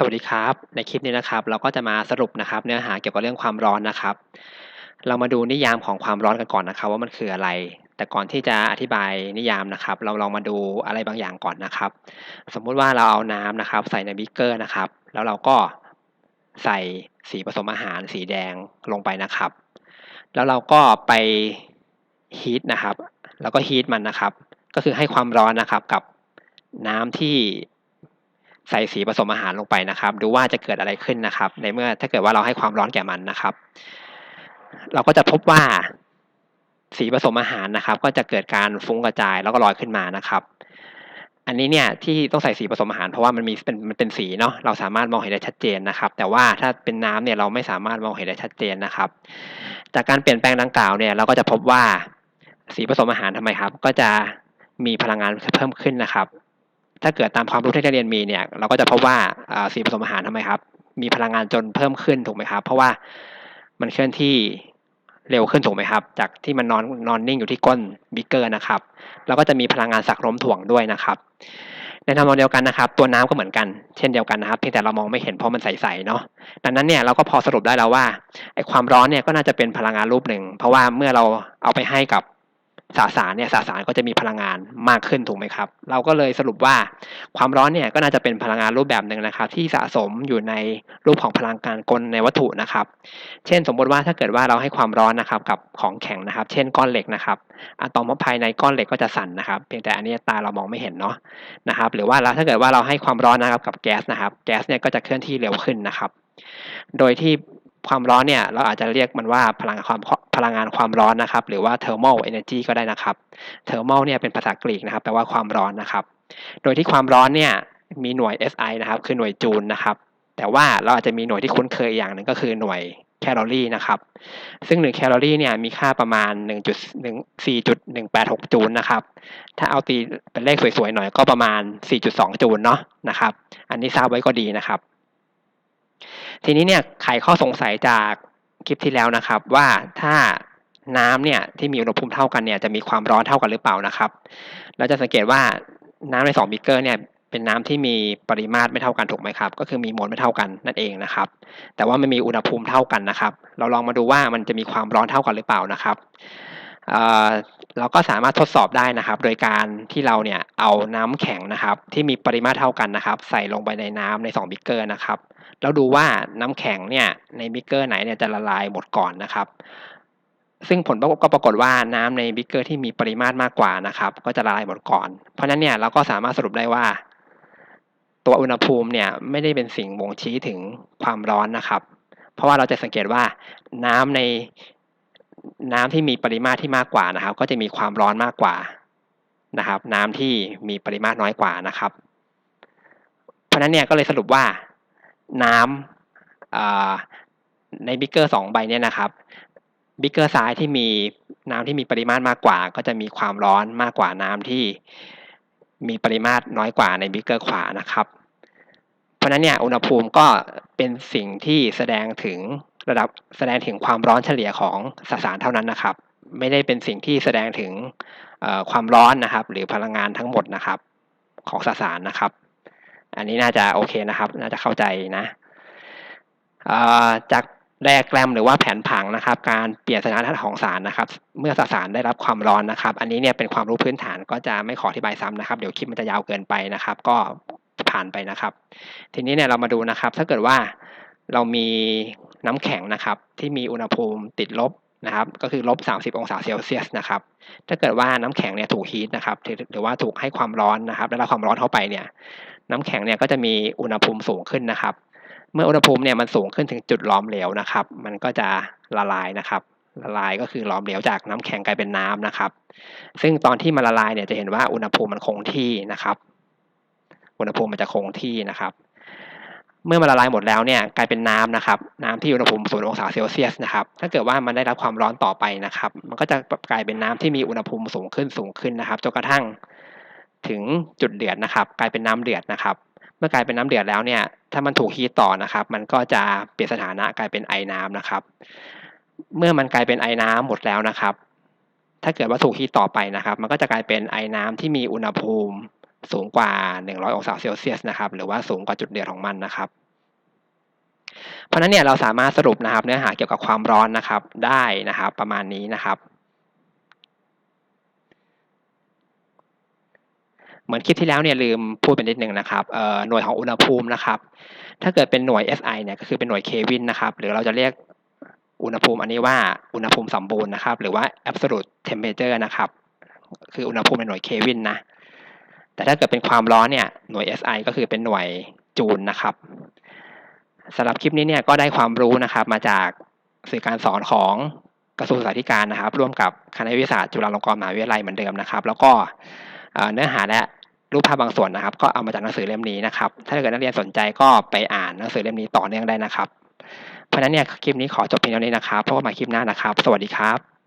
สวัสดีครับ ในคลิปนี้นะครับ เราก็จะมาสรุปนะครับ เนื้อหาเกี่ยวกับเรื่องความร้อนนะครับ เรามาดูนิยามของความร้อนกันก่อนนะครับ ว่ามันคืออะไร แต่ก่อนที่จะอธิบายนิยามนะครับ เราลองมาดูอะไรบางอย่างก่อนนะครับ สมมุติว่าเราเอาน้ำนะครับ ใส่ในบิ๊กเกอร์นะครับ แล้วเราก็ใส่สีผสมอาหารสีแดงลงไปนะครับ แล้วเราก็ไปฮีทนะครับ แล้วก็ฮีทมันนะครับ ก็คือให้ความร้อนนะครับกับน้ำที่ ใส่สีผสมอาหารลงไปนะครับ ดูว่าจะเกิดอะไรขึ้นนะครับ ในเมื่อถ้าเกิดว่าเราให้ความร้อนแก่มันนะครับ เราก็จะพบว่าสีผสมอาหารนะครับ ก็จะเกิดการฟุ้งกระจายแล้วก็ลอยขึ้นมานะครับ อันนี้เนี่ยที่ต้องใส่สีผสมอาหารเพราะว่ามันมีเป็นมันเป็นสีเนาะเราสามารถมองเห็นได้ชัดเจนนะครับ แต่ว่าถ้าเป็นน้ำเนี่ยเราไม่สามารถมองเห็นได้ชัดเจนนะครับ จากการเปลี่ยนแปลงดังกล่าวเนี่ยเราก็จะพบว่าสีผสมอาหารทำไมครับ ก็จะมีพลังงานเพิ่มขึ้นนะครับ ถ้าเกิดตามความรู้ที่นักเรียนมีเนี่ย เราก็จะพบว่าสีผสมอาหารทำไมครับ มีพลังงานจนเพิ่มขึ้นถูกไหมครับ เพราะว่ามันเคลื่อนที่เร็วขึ้นถูกไหมครับ จากที่มันนอนนอนนิ่งอยู่ที่ก้นบิ๊กเกอร์นะครับแล้วก็จะมีพลังงานสักล้มถ่วงด้วยนะครับ ในทางเดียวกันนะครับ ตัวน้ำก็เหมือนกันเช่นเดียวกันนะครับเพียงแต่เรามองไม่เห็นเพราะมันใสๆเนาะดังนั้นเนี่ยเราก็พอสรุปได้แล้วว่าไอ้ความร้อนเนี่ยก็น่าจะเป็นพลังงานรูปหนึ่ง เพราะว่าเมื่อเราเอาไปให้กับ สสารเนี่ยสสารก็จะมีพลังงานมากขึ้นถูกไหมครับ เราก็เลยสรุปว่าความร้อนเนี่ยก็น่าจะเป็นพลังงานรูปแบบหนึ่งนะครับ ที่สะสมอยู่ในรูปของพลังงานกลในวัตถุนะครับ เช่น สมมติว่าถ้าเกิดว่าเราให้ความร้อนนะครับกับของแข็งนะครับ เช่นก้อนเหล็กนะครับอะตอมภายในก้อนเหล็กก็จะสั่นนะครับเพียงแต่อันนี้ตาเรามองไม่เห็นเนาะนะครับ หรือว่าถ้าเกิดว่าเราให้ความร้อนนะครับกับแก๊สนะครับ แก๊สเนี่ยก็จะเคลื่อนที่เร็วขึ้นนะครับ โดยที่ ความร้อนเนี่ยเราอาจจะเรียกมันว่าพลังความพลังงานความร้อนนะครับ หรือว่า thermal energy ก็ได้นะครับ thermal เนี่ยเป็นภาษากรีกนะครับแปลว่าความร้อนนะครับ โดยที่ความร้อนเนี่ยมีหน่วย SI นะครับคือหน่วยจูลนะครับ แต่ว่าเราอาจจะมีหน่วยที่คุ้นเคยอย่างหนึ่งก็คือหน่วยแคลอรี่นะครับ ซึ่ง1แคลอรี่เนี่ยมีค่าประมาณ 1.4.186 จูลนะครับ ถ้าเอาตีเป็นเลขสวยๆหน่อยก็ประมาณ 4.2 จูลเนาะนะครับ อันนี้ทราบไว้ก็ดีนะครับ ทีนี้เนี่ยไขข้อสงสัยจากคลิปที่แล้วนะครับ ว่าถ้าน้ำเนี่ยที่มีอุณหภูมิเท่ากันเนี่ยจะมีความร้อนเท่ากันหรือเปล่านะครับเราจะสังเกตว่าน้ำใน2บิกเกอร์เนี่ยเป็นน้ำที่มีปริมาตรไม่เท่ากันถูกไหมครับ ก็คือมีโมลไม่เท่ากันนั่นเองนะครับ แต่ว่ามันมีอุณหภูมิเท่ากันนะครับ เราลองมาดูว่ามันจะมีความร้อนเท่ากันหรือเปล่านะครับ เราก็สามารถทดสอบได้นะครับ โดยการที่เราเนี่ยเอาน้ำแข็งนะครับ ที่มีปริมาตรเท่ากันนะครับ ใส่ลงไปในน้ำใน2บิ๊กเกอร์นะครับแล้วดูว่าน้ำแข็งเนี่ยในบิ๊กเกอร์ไหนเนี่ยจะละลายหมดก่อนนะครับ ซึ่งผลก็ปรากฏว่าน้ำในบิ๊กเกอร์ที่มีปริมาตรมากกว่านะครับ ก็จะละลายหมดก่อน เพราะนั้นเนี่ยเราก็สามารถสรุปได้ว่า ตัวอุณหภูมิเนี่ยไม่ได้เป็นสิ่งบ่งชี้ถึงความร้อนนะครับ เพราะว่าเราจะสังเกตว่าน้ำใน น้ำที่มีปริมาตรที่มากกว่านะครับ ก็จะมีความร้อนมากกว่านะครับ น้ำที่มีปริมาตรน้อยกว่านะครับ เพราะนั้นเนี่ยก็เลยสรุปว่าน้ำในบิ๊กเกอร์สองใบเนี่ยนะครับบิ๊กเกอร์ซ้ายที่มีน้ำที่มีปริมาตรมากกว่า ก็จะมีความร้อนมากกว่าน้ำที่มีปริมาตรน้อยกว่าในบิ๊กเกอร์ขวานะครับ เพราะนั้นเนี่ยอุณหภูมิก็เป็นสิ่งที่แสดงถึง ระดับแสดงถึงความร้อนเฉลี่ยของสสารเท่านั้นนะครับ ไม่ได้เป็นสิ่งที่แสดงถึงความร้อนนะครับ หรือพลังงานทั้งหมดนะครับ ของสสารนะครับ อันนี้น่าจะโอเคนะครับ น่าจะเข้าใจนะจากไดอะแกรมหรือว่าแผนผังนะครับ การเปลี่ยนสถานะของสารนะครับ เมื่อสสารได้รับความร้อนนะครับ อันนี้เนี่ยเป็นความรู้พื้นฐานก็จะไม่ขออธิบายซ้ำนะครับ เดี๋ยวคลิปมันจะยาวเกินไปนะครับ ก็ผ่านไปนะครับ ทีนี้เนี่ยเรามาดูนะครับ ถ้าเกิดว่าเรามี น้ำแข็งนะครับ ที่มีอุณหภูมิติดลบนะครับ ก็คือลบ 30 องศาเซลเซียสนะครับ ถ้าเกิดว่าน้ำแข็งเนี่ยถูกฮีทนะครับหรือว่าถูกให้ความร้อนนะครับได้รับความร้อนเข้าไปเนี่ย น้ำแข็งเนี่ยก็จะมีอุณหภูมิสูงขึ้นนะครับ เมื่ออุณหภูมิเนี่ยมันสูงขึ้นถึงจุดล้อมเหลวนะครับ มันก็จะละลายนะครับละลายก็คือล้อมเหลวจากน้ำแข็งกลายเป็นน้ำนะครับ ซึ่งตอนที่มันละลายเนี่ยจะเห็นว่าอุณหภูมิมันคงที่นะครับ อุณหภูมิมันจะคงที่นะครับ เมื่อมันละลายหมดแล้วเนี่ยกลายเป็นน้ำนะครับน้ำที่อุณหภูมิศูนย์องศาเซลเซียสนะครับถ้าเกิดว่ามันได้รับความร้อนต่อไปนะครับ มันก็จะกลายเป็นน้ำที่มีอุณหภูมิสูงขึ้นสูงขึ้นนะครับจนกระทั่งถึงจุดเดือดนะครับ กลายเป็นน้ำเดือดนะครับ เมื่อกลายเป็นน้ำเดือดแล้วเนี่ยถ้ามันถูกฮีตต่อนะครับ มันก็จะเปลี่ยนสถานะกลายเป็นไอน้ำนะครับ เมื่อมันกลายเป็นไอน้ำหมดแล้วนะครับ ถ้าเกิดว่าถูกฮีตต่อไปนะครับ มันก็จะกลายเป็นไอน้ำที่มีอุณหภูมิ สูงกว่า 100 องศาเซลเซียสนะครับ หรือว่าสูงกว่าจุดเดือดของมันนะครับ เพราะนั้นเนี่ยเราสามารถสรุปนะครับ เนื้อหาเกี่ยวกับความร้อนนะครับ ได้นะครับ ประมาณนี้นะครับ เหมือนคลิปที่แล้วเนี่ยลืมพูดไปนิดหนึ่งนะครับหน่วยของอุณหภูมินะครับ ถ้าเกิดเป็นหน่วย SI เนี่ยก็คือเป็นหน่วยเควินนะครับ หรือเราจะเรียกอุณหภูมิอันนี้ว่าอุณหภูมิสมบูรณ์นะครับ หรือว่า absolute temperature นะครับ คืออุณหภูมิในหน่วยเควินนะ แต่ถ้าเกิดเป็นความร้อนเนี่ยหน่วย SI ก็คือเป็นหน่วยจูลนะครับสำหรับคลิปนี้เนี่ยก็ได้ความรู้นะครับ มาจากสื่อการสอนของกระทรวงศึกษาธิการนะครับ ร่วมกับคณะวิทยาศาสตร์จุฬาลงกรณ์มหาวิทยาลัยเหมือนเดิมนะครับ แล้วก็เนื้อหาและรูปภาพบางส่วนนะครับ ก็เอามาจากหนังสือเล่มนี้นะครับ ถ้าเกิดนักเรียนสนใจก็ไปอ่านหนังสือเล่มนี้ต่อเนื่องได้นะครับ เพราะฉะนั้นเนี่ยคลิปนี้ขอจบเพียงเท่านี้นะครับพบกันใหม่คลิปหน้านะครับ สวัสดีครับ